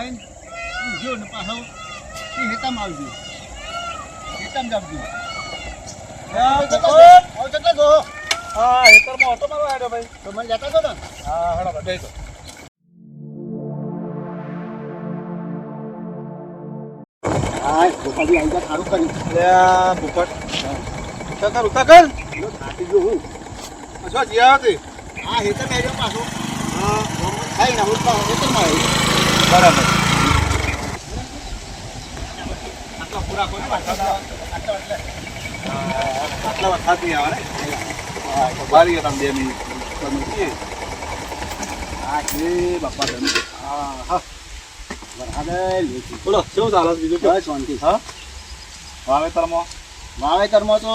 ખાઈને ઊંઘ્યો ને પાછો એ હેતામાં આવજો. હેતામાં જાવજો કેટલા જો હા હેતરમાં ઓટો મારવા આવ્યો ભાઈ. તો મને જતા છો ને? હા હેડો ભાઈ હા ગોપાલી આવી જા સારું કર્યું લે આ ભૂપટ ઉતાકર ઉતાકર લો, થાકી ગયો હું શું જીયા હતી હા હેતરમાં આવ્યો પાછો હા ખાઈ ના આટલા વાર થાકી આવે ને? બારી હતા બે મિનિટ. તમે કીએ. હા છે બાપા તમે હા હા બોલો શું ચાલે બીજું બસ શાંતિ હા. વાવેતરમાં? વાવેતરમાં તો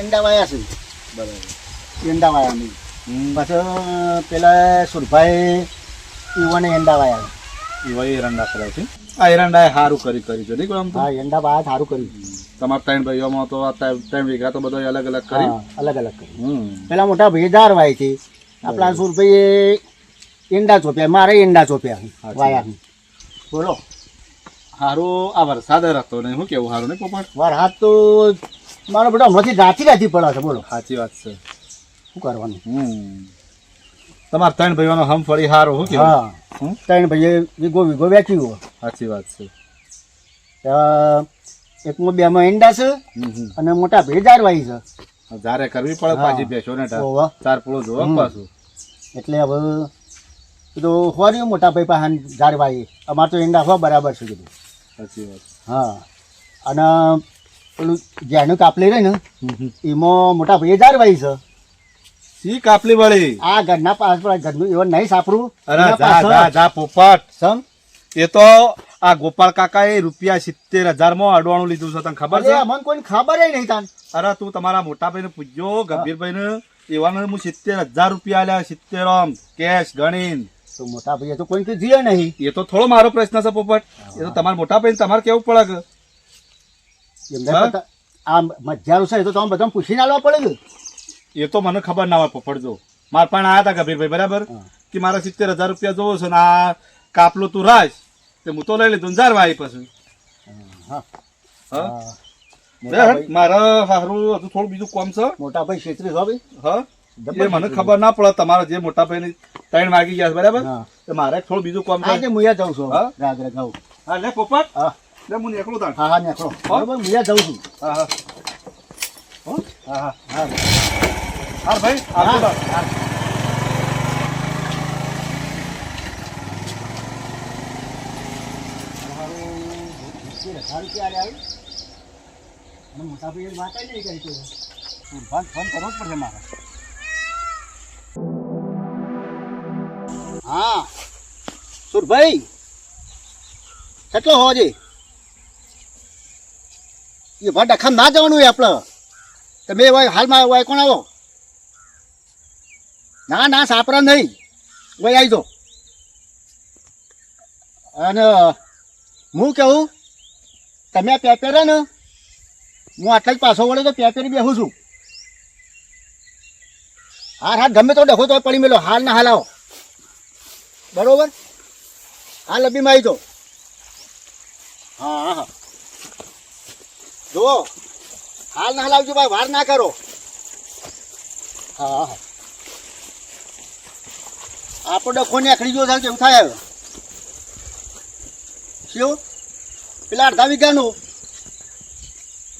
એંડા વાયા છે. બરાબર. એંડા વાયા નહીં પછી પેલા સુરભાઈ ઈવોને એંડા વાયા એવા એરંડા કર્યા છે. આ એરંડા સારું કરી કરી છે. નહીં આમ તો. હા એરંડા વાયા સારું કર્યું. તમારા ત્રણ ભાઈઓમાં તો આ ત્રણ વીઘા તો બધો અલગ અલગ કરી. અલગ અલગ કરી. પેલા મોટા ભેજાર વાય છે. આપણા સુરભાઈએ ઈંડા ચોપ્યા મારે ઈંડા ચોપ્યા વાયા બોલો. સારું આ વરસાદ હતો નહીં. શું કેવું સારું નહીં પોપટ? વરસાદ તો મારો બેટા હમણાંથી રાતી રાતી પડે છે બોલો. સાચી વાત છે. શું કરવાનું? હમ. તમારા ત્રણ ભાઈઓનો હમ ફળી હારો હું હા? ત્રણ ભાઈએ વીઘો વીઘો વેચ્યું સાચી વાત છે. એકમાં બેમાં ઈંડા છે. અને મોટા ભેજાર જારવાઈ છે. જારે કરવી પડે. પાછી બેસો ને ચાર પૂળો જોવા પાછું. એટલે હવે કીધું હોર્યું મોટા ભાઈ પાસે વાવી અમારે તો ઈંડા હો બરાબર છે કીધું. સાચી વાત. હા. અને પેલું જેનું કાપલી રહી ને. એમાં મોટા ભાઈએ ઝાડ છે. શી કાપલી વળી. આ ઘરના પાસ ઘરનું એવું નહીં સાપરું અરે જા જા જા પોપટ. સમ. એ તો આ ગોપાલ કાકા એ રૂપિયા સિત્તેર હજારમાં અડવાણું લીધું છે તને ખબર છે? મને કોઈ ખબર નહીં તાન. અરે તું તમારા મોટા ભાઈને પૂછજો ગંભીરભાઈ ને એવાને હું સિત્તેર હજાર રૂપિયા આલ્યા સિત્તેર આમ કેશ ગણીન. તો મોટા ભાઈએ તો કોઈ જીએ નહીં. એ તો થોડો મારો પ્રશ્ન છે પોપટ. એ તો તમારા મોટા ભાઈ તમારે કેવું પડે કે? આમ આ મજારું છે એ તો તમે બધા પૂછીને આવવા પડે એ તો મને ખબર ના હોય પોપટ જો મારા પણ આયા હતા ગંભીરભાઈ બરાબર? કે મારા સિત્તેર હજાર રૂપિયા જોવો છે ને આ કાપલો તું રાખ તે હું તો લઈ લીધો ને જારવા આવી પછી. હા. હા? હા. મારે હારું હજુ થોડું બીજું કોમ છે. મોટા ભાઈ છેતરી ભાઈ. હા? એ મને ખબર ના પડે તમારા જે મોટા ભાઈ ત્રણ વાગી ગયા બરાબર? તો મારે થોડું બીજું કામ છે. મુયા જાઉં છું. હા? રાગ ખાઉં હા લે પોપટ હા. લે હું એકલું તાણ. હા હા નીકળો. બરોબર? મુયા જાઉં છું. હા હા. હા હા. હા. હાર ભાઈ હા, આવજો તાણ. હા. તમારું સિત્તેર હજાર આવી? અને મોટા ભાઈએ વાત ય નહીં કરી કોઈ. ફોન ફોન કરવો જ પડશે મારે હા સુરભાઈ કેટલો હોવો છે એ ભાઈ ડખામ ના જવાનું હોય આપણે તમે હોય હાલમાં હોય કોણ આવો ના ના, સાપરા નહીં. ભાઈ આવી જાઓ અને, હું કહું તમે પેપેરે ને, હું આટલા જ પાછો વળે તો પેપેરી બેહું છું. હાર હાર, ગમે તો ડખો તો પડી મેલો. હાલ ના હાલાવો બરોબર? હાલ લબીમાં આવી જાઓ હા હા હા. જુઓ. હાલ ના હાલ આવજો, ભાઈ. વાર ના કરો. હા હા. આપણો ડખો ને આખડી ગયો થાય કેવું થાય હવે? શું? પેલા અડધા વીઘાનું?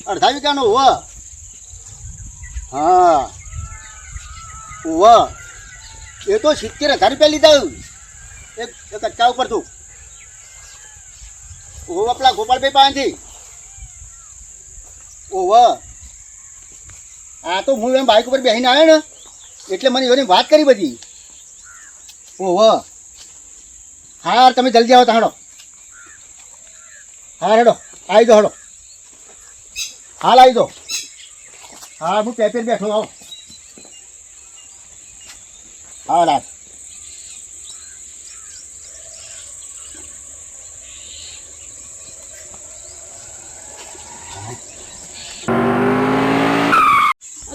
અડધા વીઘાનું હોવ હા. હોવ એ તો સિત્તેર હજાર રૂપિયા લીધા એક કચ્ચા ઉપર તું. ઓ પેલા ગોપાલભાઈ પાસેથી. ઓહો આ તો હું એમ બાઇક ઉપર બેસીને આવ્યો ને, એટલે મને એની વાત કરી બધી. ઓહો. હા તમે જલ્દી આવો તો હાડો. હા હેડો. આવી જાઓ હેડો. હાલ આવી જાઓ. હા હું પેપર બેઠો આવો. હા રાત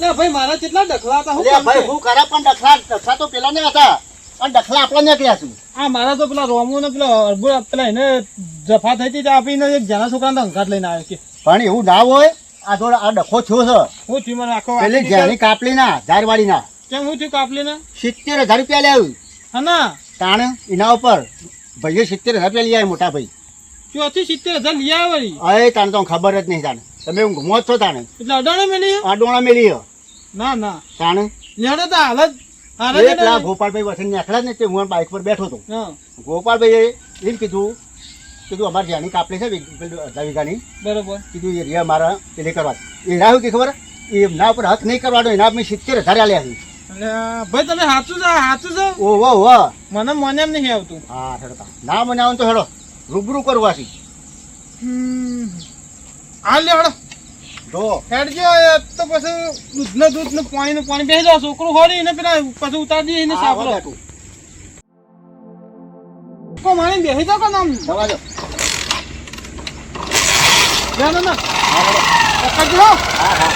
ભાઈ મારા કેટલા ડખલા હતા ભાઈ હું ખરા પણ ડખલા ડખલા તો પેલા ને હતા. અને દખલા આપણે નીકળ્યા છું. આ મારા તો પેલા રોમો ને પેલા અરબુ પેલા એને જફા થઈ હતી આપીને એક જણા છોકરાને લઈને આવ્યો છે. પણ એવું ના હોય આ થોડો આ ડખો થયો છે. હું થયું મને આખો પેલી જેની કાપલી ના ઝારવાડી ના કેમ હું થયું કાપલી ને સિત્તેર હજાર રૂપિયા લે આવ્યું હા ના. તાણ એના ઉપર ભાઈએ સિત્તેર હજાર રૂપિયા લઈ આવ્યા મોટા ભાઈ. ચોથી સિત્તેર હજાર લઈ આવ્યા અરે તાણ તો ખબર જ નહીં તાને તમે ઘુમો છો તાણે. એટલે અડાણે મેલી આ ડોણા મેલી ના ના. તાણે? લેડો તો હાલત હારે ગોપાલભાઈ વસન નીકળ્યા ને તે હું બાઇક પર બેઠો હતો. ગોપાલભાઈ ગોપાલભાઈએ એમ કીધું કીધું અમારે જ્યાંની કાપલી છે અડધા વીઘાની. બરોબર. કીધું એ રિયા મારા પેલી કરવા. એ રાહુ કે ખબર? એમના ઉપર હક નહીં કરવાનો એના મેં સિત્તેર હજાર આલ્યા છે. ભાઈ તમે સાચું છો સાચું છો? ઓ વાહ વાહ મને મને એમ નહીં આવતું. હા હેડો ના મને આવું તો હેડો. રૂબરૂ કરવાથી હાલ લે હળો હેડજો એ તો પછી દૂધનું દૂધ ને પાણી બેસી જાવ છોકરું હોરી ને પેલા પછી ઉતારી દઈએ એને હા, કો માણી બેસી જાવ કે નામ દવા દો. ના. ના ના પકડજો હા.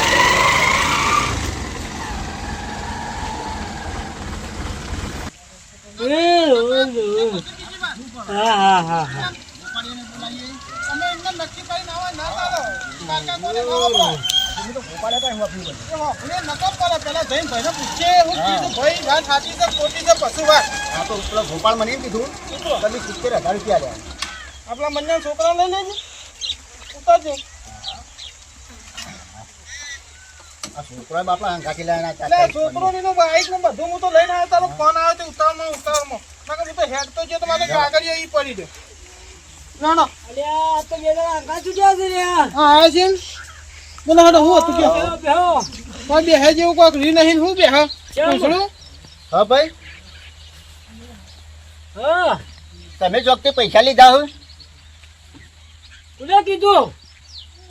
હા હા હા હા. ગોપાલ મને એમ કીધું તમે સિત્તેર હજાર રૂપિયા આપણા બંને છોકરા લઈ લેજે ઉતરજે છોકરા બાપા કાકી લાયા છોકરો ને બધું હું તો લઈને આવ્યો તારો ફોન આવ્યો ઉતાવળમાં ઉતાવળમાં હું તો હેડ તો મારે કાગળ ઈ પડી દે ના ના અલ્યા તો બે જણા આઘા છૂટ્યા છે. હા આવે છે બોલો હેડો હું હતું કે? બેહો. કોઈ બેહે જેવું કોઈક રી નહીં હું બેહ? પૂછડું હા ભાઈ. હા, તમે જોગતે પૈસા લીધા હો કોને કીધું?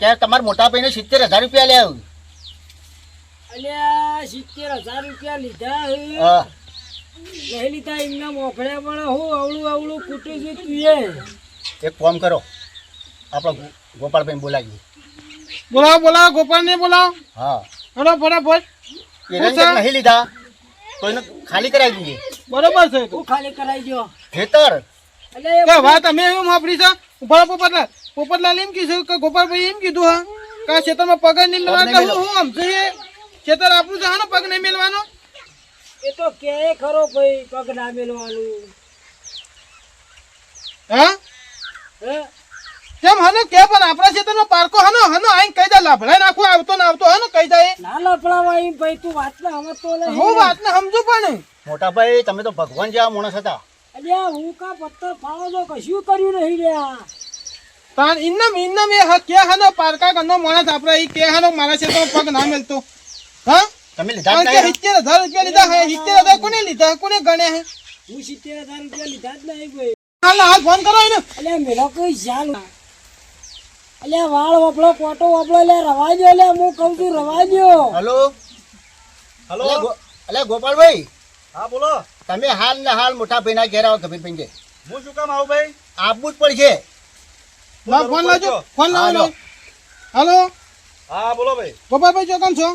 કે તમારા મોટા ભાઈને સિત્તેર હજાર રૂપિયા લે આવ્યું અલ્યા સિત્તેર હજાર રૂપિયા લીધા હે. હા. નહીં લીધા એમના મોકળ્યા પણ હું અવળું અવળું કૂટું છું તુંએ એક ફોન કરો. આપણે ગોપાલભાઈ બોલાવીએ. બોલાવો બોલાવો ગોપાલ ને બોલાવો. હા. હેડો ફટાફટ. નહીં લીધા. તો એને ખાલી કરાવી દઈએ. બરોબર છે તો. હું ખાલી કરાવી દો ખેતર. એટલે વાત અમે એવું માપડી છે? ઊભા પોપટલાલ. પોપટલાલ એમ કીધું કે ગોપાલભાઈ એમ કીધું હા. કે આ ખેતરમાં પગ નહીં મેળવાનો હું આમ જોઈએ. ખેતર આપણું છે હા પગ નહીં મેળવાનો એ તો કે ખરો ભાઈ પગ ના મેળવાનું હા? કેમ હનો? કે પણ આપણા ખેતરમાં પારકો હનો? હનો? આઈ કઈ દે લફડા નાખું આવતો ને આવતો. હનો કઈ દે ના લફડાવા એમ ભાઈ તું વાત ને સમજતો નહીં હું વાત ને સમજુ પણ મોટા ભાઈ તમે તો ભગવાન જેવા માણસ હતા. અલ્યા હું કા પત્તર ફાળો તો કશું કર્યું નહીં રહ્યા તાન ઇન્નમ ઇન્નમ એ હ- કે હનો પારકા ગનો માણસ આપણે ઈ કે હનો મારા તો પગ ના મેલતો. હા? તમે લીધા કે નહીં? સિત્તેર હજાર રૂપિયા લીધા હે સિત્તેર હજાર કોને લીધા? કોને ગણ્યા હે? હું સિત્તેર હજાર રૂપિયા લીધા જ નહીં ભાઈ. હાલ હાલ ફોન કરો એને. અલ્યા મેલો કોઈ ચાલ અલ્યા વાળ વપડો કોટો વપડો લે રવા દો એટલે હું કહું છું રવા દો હલો? હલો? અલે ગોપાલભાઈ હા બોલો. તમે હાલ ને હાલ મોટા ભાઈના ઘેર આવો ગભીરભાઈ ઘેર. હું શું કામ આવું ભાઈ? આવવું જ પડશે ના ફોન લાવજો. ફોન. લાવો હાલો. હા બોલો ભાઈ. ગોપાલભાઈ ચોકન છો?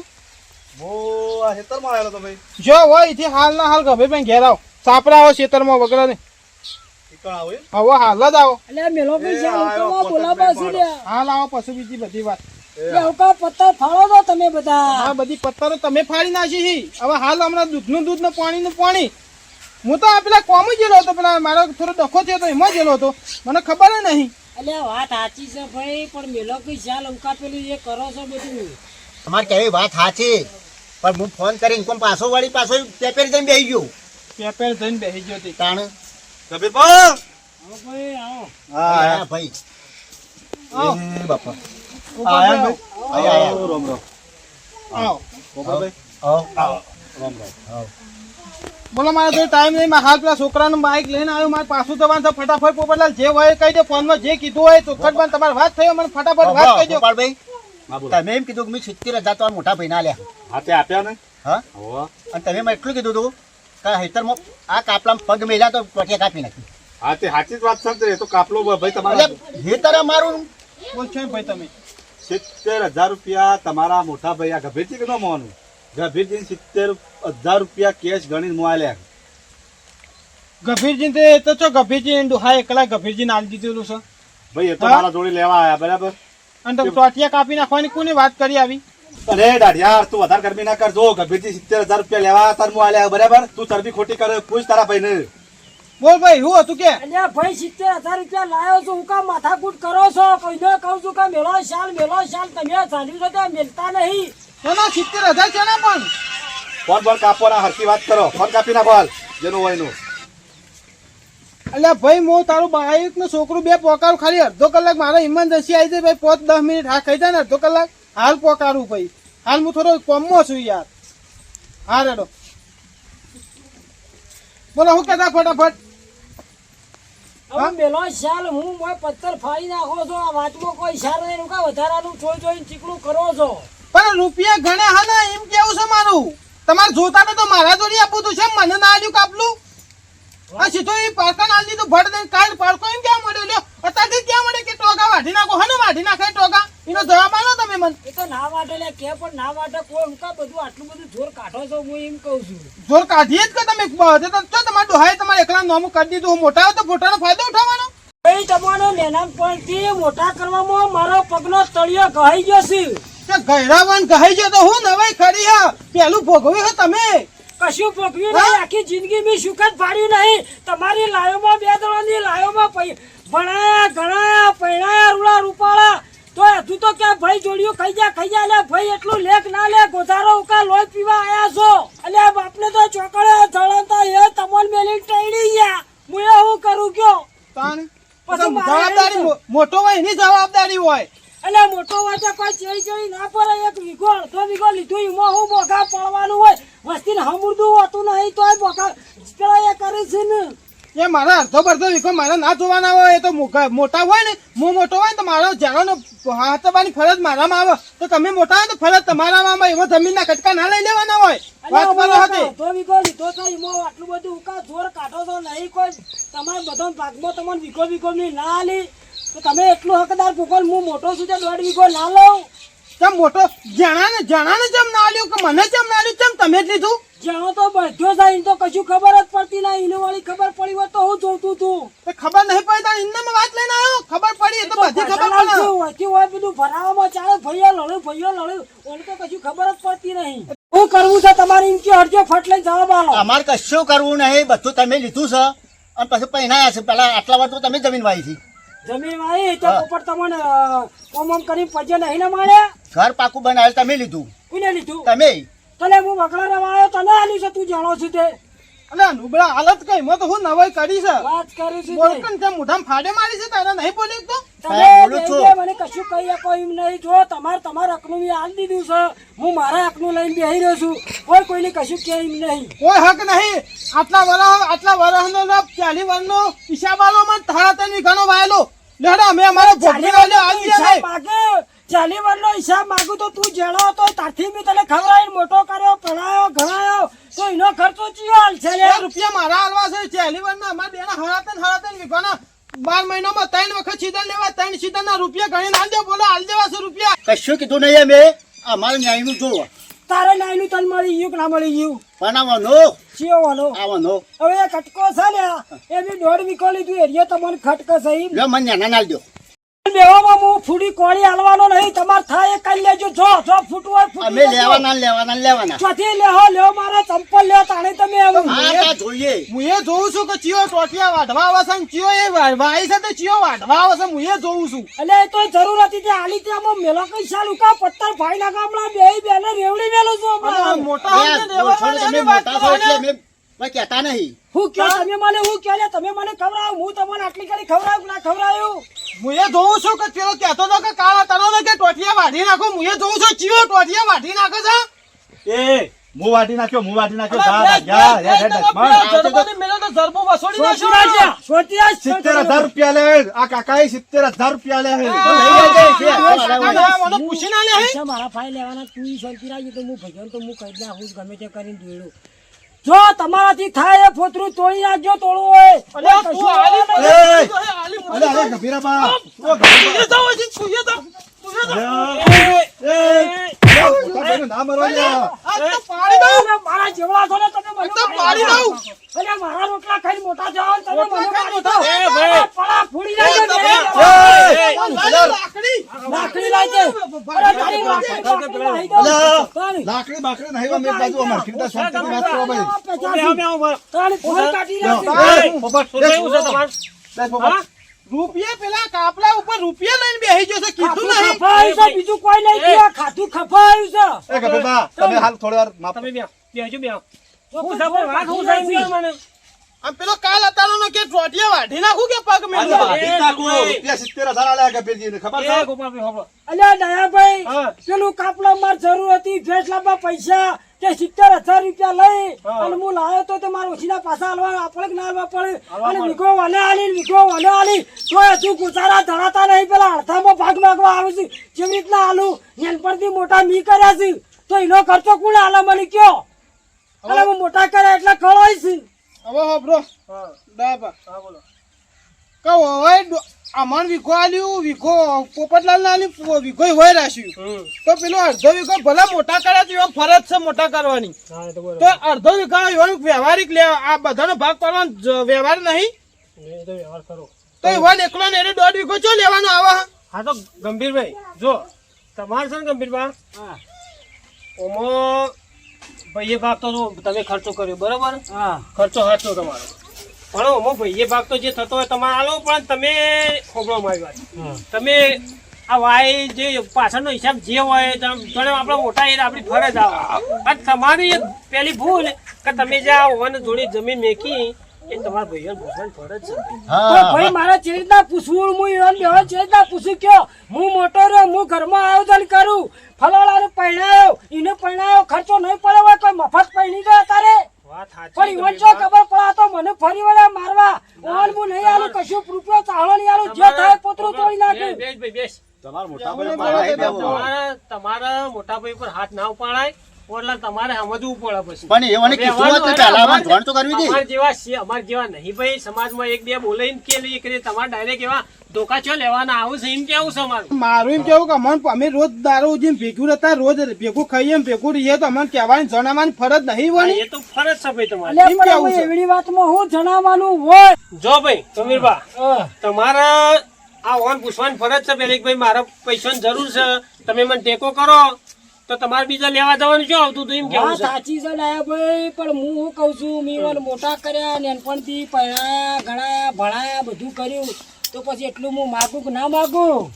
હું આ ખેતરમાં આવેલો તો ભાઈ. જો હોય એથી હાલ ના હાલ ગભે ઘેર આવો. સાપરા આવો ખેતરમાં વગર ને એમ? હવે હાલ જ આવો. એટલે મેલો ઉકલવા પોતે બોલાવા ભાઈ છે લ્યા હાલ આવો પછી બીજી બધી વાત. લે ઉકા પત્તર ફાળો દો તમે બધા. આ બધી પત્તરો તમે ફાડી નાખી છે હવે હાલ હમણાં દૂધનું દૂધનું પાણીનું પાણી. હું તો પેલા કોમ જ ગયેલો હતો પેલા મારો થોડો ડખો થયો હતો એમાં જ ગયેલો હતો. મને ખબર જ નહીં. અલ્યા વાત સાચી છે ભાઈ પણ મેલો કોઈ ચાલ ઉકા પેલું એ કરો છો બધું. તમારે કેવી વાત સાચી? પણ હું ફોન કરીને કોમ પાછો વાળી પાછો પેપેર જઈને બેસી ગયો. પેપેર થઈને બેસી ગયો તે. તાણ? કબીરભાઈ આવો ભાઈ આવો હા હા. ભાઈ એ બાપા. આયા. આવો, રામ રામ. આવો. ગોપાલભાઈ આવો. આવો. રામ રામ. બોલો મારે તો ટાઈમ નહીં. મારા હાલ પેલા છોકરાનું બાઇક લઈને આવ્યો. મારે પાછું જવાનું છે. ફટાફટ પોપટલાલ જે હોય કહી દે. ફોનમાં જે કીધું હોય તો પણ તમારે વાત થયો મને ફટાફટ વાત કહી દો. હા બોલો. તમે એમ કીધું કે મેં સિત્તેર હજાર તો મોટા ભાઈના આલ્યા. હા તે આપ્યા ને? હા? અને તમે મેં એટલું કીધું હતું કે હેતરમાં આ કાપલામાં પગ મેલા તો ટોટિયા કાપી નાખી. હા તે સાચી જ વાત છે એ તો કાપલો ભાઈ તમારે હેતર મારું બોલ છે ભાઈ તમે. સિત્તેર હજાર રૂપિયા તમારા મોટા ભાઈ આ ગભીરજી કેટલો મોનું? ગભીરજી સિત્તેર હજાર રૂપિયા કેશ ગણીને મોઆલ્યા ગભીરજી તે તો ચો ગભીરજી હા એકલા ગભીરજી નાલ દીધેલું છે. ભાઈ એ તો મારા જોડે લેવા આવ્યા બરાબર? અને તો ટોટિયા કાપી નાખવાની કોની વાત કરી આવી? અરે દાઢિયા તું વધારે ગરમી ના કરજો. ગભીરથી સિત્તેર હજાર રૂપિયા લેવા તાર મુ આલ્યા બરાબર? તું ચરબી ખોટી કરે પૂછ તારા ભાઈને. બોલ ભાઈ હું હતું કે? અલ્યા ભાઈ સિત્તેર હજાર રૂપિયા લાયો છું. હું કા માથાકૂટ કરો છો? કોઈને કહું છું કે મેળો શાલ મેળો શાલ. તમે ચાલ્યું છો ત્યાં મેલતા નહીં. એના સિત્તેર હજાર છે ને પણ? ફોન બોલ કાપો ના હરકી વાત કરો. ફોન કાપી ના બોલ જેનું હોયનું અલ્યા ભાઈ હું તારું બાઈક ને છોકરું બે પોકારું ખાલી અડધો કલાક મારે ઇમરજન્સી આવી જાય ભાઈ પાંચ દસ મિનિટ હા ખાઈ જાય ને અડધો કલાક. હાલ પોકારું ભાઈ. હાલ હું થોડો કોમમાં છું યાર. હા રેડો. બોલો હું કહેતા ફટાફટ? હવે મેલો શાલ હું મોય પથ્થર ફાડી નાખો છો આ વાતમાં કોઈ શાર નહીં. હું કા વધારાનું છોડ જોઈને ચીકણું કરો છો? પણ રૂપિયા ગણે હા એમ કેવું છે મારું? તમારે જોતા ને તો મારા જોડી આપું તું છે મને ના આજુ કાપલું? આ સીધો એ પારકા નાલ દીધું ભટ દઈને કાલ પારકો એમ ક્યાં મળ્યો? લ્યો અત્યારથી ક્યાં મળે કે ટોકા વાઢી નાખો હને વાઢી નાખે ટોકા એનો જવાબ આલો તમે મને. એ તો ના માટે લે કે પણ ના કોઈ હું કા બધું આટલું બધું જોર કાઢો છો હું એમ કહું છું. જોર કાઢીએ જ કે તમે? બધે તો ચો તમારે ડોહાએ તમારે એકલા નોમું કરી દીધું. હું મોટા તો મોટાનો ફાયદો ઉઠાવવાનો. ભાઈ તમારો નાનપણથી મોટા કરવામાં મારો પગનો તળિયો ગહાઈ ગયો છે. ગહેરાવાન કહી ગયો તો હું નવાઈ ખરી હા. પેલું ભોગવ્યું તમે. કશું ભોગવ્યું નહીં આખી જિંદગી મેં સુખ જ પાડ્યું નહીં. તમારી લાયોમાં બે દોડાની લાયોમાં ભણાયા ગણાયા પહેણાયા રૂડા રૂપાળા. તો હજુ તો ક્યાં ભાઈ જોડ્યું ખાઈ જા ખાઈ જા લે ભાઈ એટલું લેખ ના લે. ગોધારો ઉકા લોહી પીવા આયા છો. એટલે બાપને તો ચોકડે ચડતા એ તમોન મેલી ટેડી ગયા. હું એ હું કરું કયો? તાણ? પછી જવાબદારી મોટો હોય એની જવાબદારી હોય. એટલે મોટો વાંચા કોઈ ચેડી ચેડી ના પડે એક વીઘો અડધો વીઘો લીધું એમાં હું બોગા પડવાનું હોય. વસ્તીને હમુરદું હોતું નહીં તો બોગા પેલા એ કરે છે ને. એ મારા અડધો બડધો વીખો મારે ના જોવાના હોય એ તો મોટા હોય ને હું મોટો હોય ને તો મારો ઝાડોનો હાથવાની ફરજ મારામાં આવે. તો તમે મોટા હોય તો ફરજ તમારામાં એવો એમાં જમીનના કટકા ના લઈ લેવાના હોય. વાત કરો હતી. અડધો વીઘો લીધો તો એમાં આટલું બધું ઉકા જોર કાઢો તો નહીં કોઈ. તમારે બધા ભાગમાં તમને વીઘો વીઘો ની ના આલી તો તમે એટલું હકદાર ભૂગોળ હું મોટો છું તે દોઢ વીઘો ના લઉં? ચમ મોટો? જણાને જણાને જેમ ના આલ્યું કે મને જેમ ના આલ્યું તેમ તમે જ લીધું? જ્યાં તો બધો થાય તો કશું ખબર જ પડતી ના એને વાળી ખબર પડી હોય તો હું જોતું તું. તો ખબર નહીં પડી તાર ઇન્નામાં વાત લઈને આવ્યો. ખબર પડી તો બધી ખબર પડે. હોતી હોય બધું ભરાવામાં ચાલે ભૈયા લડ્યું ભૈયો લડ્યું ઓને તો કશું ખબર જ પડતી નહીં. શું કરવું છે તમારે એમ કે હરજો ફટ લઈને જવાબ આલો. અમારે કશું કરવું નહીં બધું તમે લીધું છે. અને પછી પહેણાયા છે પેલા આટલા વાર તો તમે જમીન વાઈ હતી. જમીન આવી તો ઉપર તમને ઓમ ઓમ કરીને પજે નહીં ને મારે. ઘર પાકું બનાવે તમે લીધું. કોને લીધું? તમે. તને હું વકડા રવા આવ્યો તને આલી છે તું જાણો છું તે. અલે નુબળા હાલત કઈ મેં તો હું નવાઈ કરી છે. વાત કરી છે. બોલકન તે મોઢામાં ફાડે મારી છે તારે નહીં બોલી તો? તમે બોલું છું. મને કશું કહી કોઈ એમ નહીં. જો તમારે તમારા હકનું મેં આલ દીધું છે. હું મારા હકનું લઈને બેહી રહ્યો છું. કોઈ કોઈને કશું કહે એમ નહીં. કોઈ હક નહીં. આટલા વરસ આટલા વરસનો ને ચાલી વર્ષનો હિસાબ આલો મને તારા તને ઘણો વાયેલો. લેડો અમે અમારો ભોગવી વાળો આલી દે હિસાબ ચાલી વારનો હિસાબ માગું તો તું જેડો હતો મેં તને ખવડાવીને મોટો કર્યો ભણાયો ઘણાયો તો એનો ખર્ચો ચિયો હાલ છે રૂપિયા મારા હાલવા છે ચાલી વર્ષના અમારા બેના હરાતન વીઘાના બાર મહિનામાં ત્રણ વખત સીધા લેવા ત્રણ સીધાના રૂપિયા ગણીને દે બોલો આલ દેવા છે રૂપિયા. કશું કીધું નહીં અમે અમારે ન્યાયનું જોવો. તારે નાયનું તન મળી ગયું કે ના મળી ગયું? બનાવવાનો ચિયો વાલો આવવાનો હવે એ કટકો છે લ્યા એની દોઢ વીકો લીધું એરિયો તમને ખટકો સહી ઈ. લો મને નાના નાલ દો બેવામાં ફૂડી કોળી હાલવાનો નહીં તમારે થાય એ કરી લેજો. જો જો ફૂટવું હોય ફૂટી અમે લેવાના લેવાના લેવાના. ચોથી લેહો લેવો મારા ચંપલ લેવો તાણે તમે એમ હા તા જોઈએ. હું એ જોઉં છું કે ચિયો ટોટિયા વાઢવા આવે છે ને ચિયો એ વાઈ છે તે ચિયો વાઢવા આવે છે હું એ જોઉં છું. એટલે એ તો જરૂર હતી તે આલી તે આમાં મેલો કઈ સાલ ઉકા પત્તર ભાઈ ના ગામડા બે બેને રેવડી મેલું છું હમણાં. મોટા તમે મોટા છો એટલે કરવાની. કોઈ કહેતા નહીં. હું કે તમે મને હું કે લે? તમે મને ખવડાવો. હું તમને આટલી ઘડી ખવડાવું ના ખવડાવ્યું હું એ જોઉં છું કે પેલો કહેતો હતો કે કાળા તણો ને કે ટોટિયા વાઢી નાખો. હું એ જોઉં છું ચીઓ ટોટિયા વાઢી નાખો છે. એ હું વાટી નાખ્યો હું વાટી નાખ્યો. જા, જા, જા, પેલા જરબાની મેલો તો જરબો વસોડી નાખ્યો. સિત્તેર હજાર રૂપિયા લે. આ કાકાએ સિત્તેર હજાર રૂપિયા લે લઈ જાય મને પૂછી ના લે હે? મારા ભાઈ લેવાના તું ઈ શાંતિ તો હું ભજન તો હું કહી નાખું ગમે તે કરીને દોડ્યું જો તમારાથી થાય એ ફોતરું તોડી નાખજો તોડવું હોય. દઉં મારા જેવડા છો ને તમે મને પાડી દઉં અલ્યા મારા રોટલા ખાઈને મોટા જાઓ તમે મને મોટા? એ ભાઈ. પડા ફોડી. તમે- એ, લાકડી લાકડી લાવી દે. અરે તારી લાકડી. લાકડી બાકડી નહીં અમે બાજુ અમાર ખીરતા શાંતિથી વાત કરો ભાઈ પચાસી. તારી ફોન કાઢી નાખી. ભાઈ, શું છે તમારે? બેસ પોપટ. રૂપિયા પેલા કાપલા ઉપર રૂપિયા લઈને બેહી ગયો છે કીધું નહીં. ખપાયું છે, બીજું કોઈ નહીં ગયો ખાધું ખપાયું છે. એ ગભેબા, તમે હાલ થોડી વાર માફ તમે બે બેહજો બેહો. હું તો સબર વાત હું સાહેબ મને? આમ પેલો કાલ અતારોનો કે ટોટિયા વાઢી નાખું કે પગ આજે વાઢી નાખું. રૂપિયા સિત્તેર હજાર આલ્યા ગભીરજીને. ખબર છે? ગોપાલભાઈ હોભળો. અલ્યા દયાભાઈ પેલું કાપડા માર જરૂર હતી ફેસલામાં પૈસા કે સિત્તેર હજાર રૂપિયા લઈ અને હું લાવ્યો તો તે મારા ઓછીના પાછા હાલવા આપણે ના હાલવા પડે અને. વિગો વાલે આલી ને વિગો વાલે આલી તો હજુ ગુજારા ધરાતા નહીં પેલા અડધામાં ભાગ માગવા આવું છું જેવી રીતના આલુ નેનપણથી મોટા મી કર્યા છે તો એનો ખર્ચો કોણ આલે મને કયો અને હું મોટા કર્યા એટલે કળાય છે હવે હોભરો હા. ડાબા. હા બોલો. કહો હવે અમણ વીઘો આલ્યું વીઘો પોપટલાલ ના આલ્યું વીઘો હોય રાખ્યું. તો પેલો અડધો વીઘો ભલે મોટા કર્યા એમાં ફરજ છે મોટા કરવાની. તો બોલો તો અડધો વીઘા એવાનો વ્યવહારિક લે આ બધાનો ભાગ પાડવાનો વ્યવહાર નહીં. તો વ્યવહાર કરો તો એવાન એકલો ને દોઢ વીઘો ચો લેવાનો આવે? હા તો ગંભીરભાઈ જો તમારે છે ને ગંભીરભાઈ હા. ઓમાં ભાઈએ ભાગ તો તમે ખર્ચો કર્યો બરોબર? હા. ખર્ચો સાચો તમારો. પણ ઓમાં ભાઈએ ભાગ તો જે થતો હોય તમારે આલો પણ તમે ખોબળો મારી વાત તમે આ વાય જે પાછળનો હિસાબ જે હોય તમ- આપણે મોટા એ આપણી ફરજ આવે. અને તમારી પહેલી પેલી ભૂલ કે તમે જે આ વન જોડી જમીન મેકી એ તમારા ભાઈઓને પૂછવાની ફરજ છે હા, ભાઈ મારે ચેરી પૂછવું હું ઈવન બેહો ચેરી પૂછું કયો? હું મોટો રહ્યો હું ઘરમાં આયોજન કરું. ફલાણાને પરણાયો એને પરણાયો ખર્ચો નહીં પડે હોય કોઈ મફત પરણી ગયો તારે. પણ ઈવન જો ખબર પડે તો મને ફરી વળે મારવા. ઓન હું નહીં આલું કશું રૂપિયો ચાળો નહીં આલું જે થાય પોતરું તોડી નાખે. બેસ બેસ બેસ. તમારા મોટા ભાઈ બોલાવી મારા દેવું. તમારા તમારા મોટા ભાઈ પર હાથ ના ઉપાડાય. એટલે તમારે સમજવું પડે પછી. પણ એવાને કીધું હતું પહેલા તો કરવી હતી. અમાર જેવા છીએ અમાર જેવા નહીં ભાઈ. સમાજમાં એક બે બોલાઈને કે લઈએ કે તમારે ડાયરેક્ટ એવા ધોકા છો લેવાના? આવું છે એમ કેવું છે અમારું? મારું એમ કેવું કે અમને અમે રોજ દારૂ જેમ ભેગું રહેતા રોજ ભેગું ખાઈએ ભેગું રહીએ તો અમને કહેવાની જણાવવાની ફરજ નહીં હા, વળી એ તો ફરજ છે ભાઈ તમારી. એમ કેવું છે? એવડી વાતમાં હું જણાવવાનું હોય? જો ભાઈ સમીરભા તમારા આ ઓન પૂછવાની ફરજ છે પેલી ભાઈ મારા પૈસાની જરૂર છે. તમે મને ટેકો કરો. તો તમારે બીજા લેવા જવાનું શું આવતું હતું? એમ કેવું છે? સાચી છે ભાઈ પણ હું શું કહું છું મેં મોટા કર્યા નાનપણથી પરણાયા ગણાયા ભણાયા બધું કર્યું. તો પછી એટલું હું માગું કે ના માગું?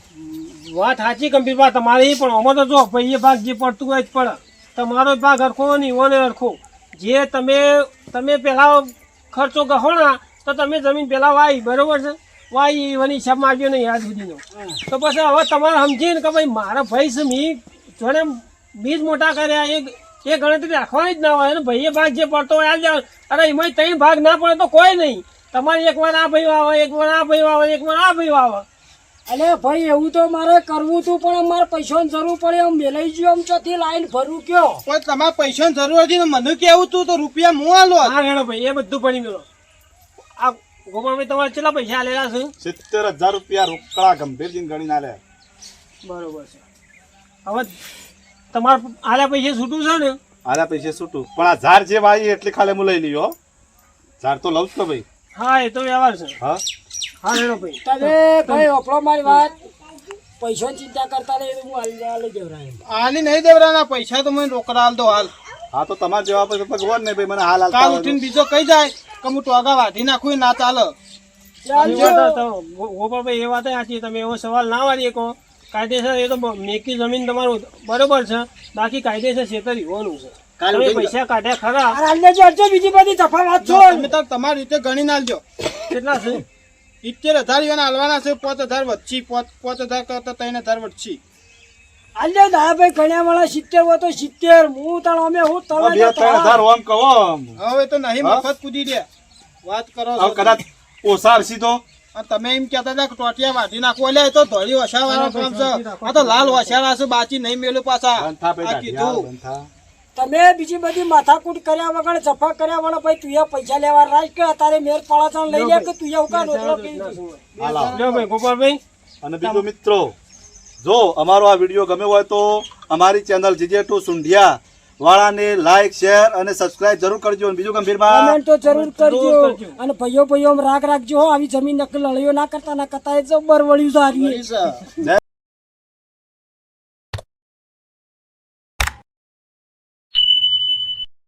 વાત સાચી ગંભીરભા તમારી પણ આમાં તો જો ભાઈ એ ભાગ જે પડતું હોય જ પડે. તમારો ભાગ હરખો ને ઓને હરખો. જે તમે તમે પેલા ખર્ચો ગહોણા તો તમે જમીન પેલા વાઈ બરોબર છે? વાઈ એવાની હિસાબ માગ્યો નહીં આજ સુધીનો. તો પછી હવે તમારે સમજીને કે ભાઈ મારા ભાઈ છે મી જોડે બીજ મોટા કર્યા એ એ ગણતરી રાખવાની જ ના હોય અને ભાઈએ ભાગ જે પડતો હોય આ અરે એમાં ત્રણ ભાગ ના પડે તો કોઈ નહીં. તમારે એક વાર આ ભાઈ આવે એક વાર આ ભાઈ આવે એક વાર આ ભાઈ આવે અલે ભાઈ એવું તો મારે કરવું હતું પણ મારે પૈસાની જરૂર પડે આમ મેલાઈ ગયો આમ ચોથી લાઈન ભરું કયો? પણ તમારે પૈસાની જરૂર હતી ને મને કેવું તું તો રૂપિયા હું આલો? હા હેડો ભાઈ એ બધું પડી ગયો આ ગોપાલભાઈ તમારે કેટલા પૈસા આલેલા છે? સિત્તેર હજાર રૂપિયા રોકડા ગંભીરજીને ગણીને આલ્યા. બરોબર છે. હવે તમારે આલા પૈસા છૂટું છે ને? આલા પૈસે છૂટું. પણ આ ઝાર જે વાઈ એટલી ખાલી હું લઈ લીધો હો. ઝાર તો લઉં જ તો ભાઈ. હા એ તો વ્યવહાર છે. હા? હા હેડો ભાઈ. તમે ભાઈ ઓપડો મારી વાત. પૈસાની ચિંતા કરતા રહે હું આલી હાલી જવરાય આની નહીં દેવરાના પૈસા તો મને રોકડા આલ દો હાલ. હા તો તમારે જવાબ પર ભગવાન ને ભાઈ મને હાલ હાલ કાલ ઉઠીને બીજો કઈ જાય કે હું ટોગા વાઢી નાખું ના ચાલે. એ વાત ગોપાલભાઈ એ વાત સાચી. તમે એવો સવાલ ના વાળીએ કહો. કાયદેસર એ તો મેકી જમીન તમારું બરોબર છે. બાકી કાયદેસર છેતર હોવાનું છે. તમે પૈસા કાઢ્યા ખરા? હાલ લેજો હજુ બીજી બધી તફા વાત છો તમે તાર તમારી રીતે ગણી નાલજો. કેટલા છે? ઇત્તેર હજાર એવાના હાલવાના છે પાંચ હજાર વચ્ચી પાંચ પાંચ હજાર કરતા ત્રણ હજાર વચ્ચી હાલ દાદાભાઈ ગણ્યા વાળા સિત્તેર હોય તો સિત્તેર. હું તાણ અમે હું હવે ત્રણ હજાર ઓમ કહો હવે તો નહીં મફત કૂદી દે. વાત કરો કદાચ ઓસાર સીધો તમે એમ કેતા હતા ટોટિયા વાઢી નાખો. એટલે તો ધોળી વસા વાળો કામ છે. આ તો લાલ વસાડા છે બાચી નહીં મેલું પાછા. આ કીધું. તમે બીજી બધી માથાકૂટ કર્યા વગર જફા કર્યા વગર ભાઈ તું પૈસા લેવા રાખ કે તારે મેર પડાચાણ લઈ લે કે તું ઉકા રોટલો ભાઈ ગોપાલભાઈ. અને બીજો મિત્રો જો અમારો આ વીડિયો ગમ્યો હોય તો અમારી ચેનલ જીજે ટુ સુંઢિયા વાળાને લાઈક શેર અને સબસ્ક્રાઇબ જરૂર કરજો અને બીજું ગંભીરમાં કમેન્ટ તો જરૂર કરજો. અને ભાઈઓ ભાઈઓ રાગ રાખજો હો. આવી જમીન નકલ લડ્યો ના કરતા ના કરતા એ જબર વળ્યું સારી